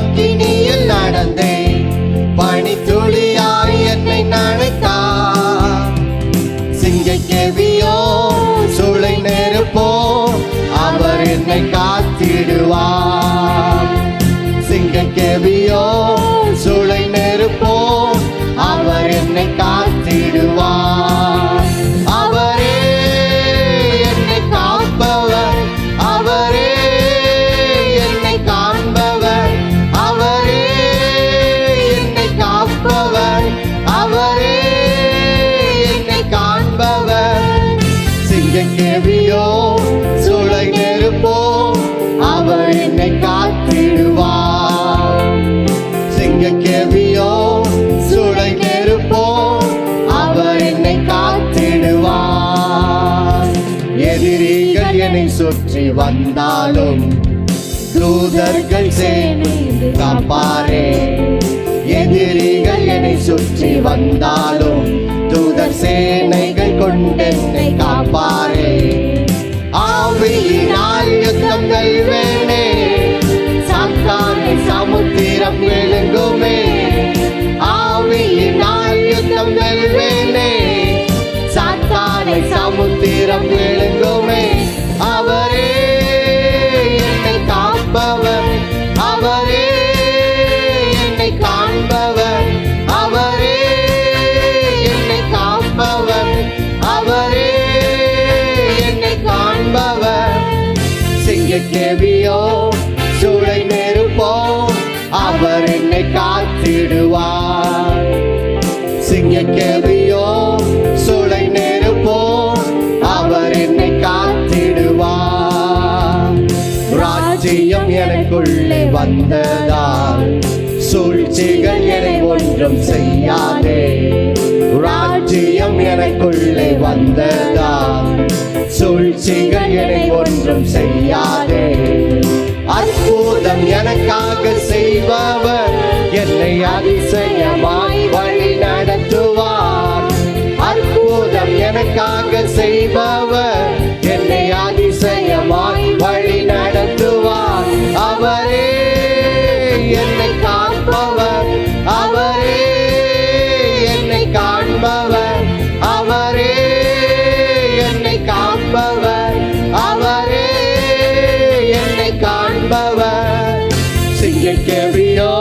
அக்கினியில் நடந்தேன். பனி துளியாய் என்னை நனைத்தா சிங்க கேவியோ சுளை நெருப்போ அவர் என்னை காத்திடுவார். சிங்க கேவியோ சிங்கக்கேவியோ சூளை அவர் என்னை காத்திடுவார் சிங்கக்கேவியோ சூளை அவர் என்னை காத்திடுவார் எதிரிகள் என்னை சுற்றி வந்தாலும் தூதர்கள் சேர்ந்து காப்பாரே கேவியோ சூளை நெருப்போ அவர் என்னை காத்திடுவார். சிங்க கேவியோ சூளை நெருப்போ அவர் என்னை காத்திடுவார். ராஜ்யம் எனக்குள்ளே வந்ததால் சூழ்ச்சிகள் என்னை ஒன்றும் செய்யாதே. ராஜ்யம் எனக்குள்ளே வந்ததால் நன்மையாக செய்பவர். என்னை அதிசயமாய் வழி நடத்துவார். அற்புதம் எனக்காக செய்பவர். yet carry on.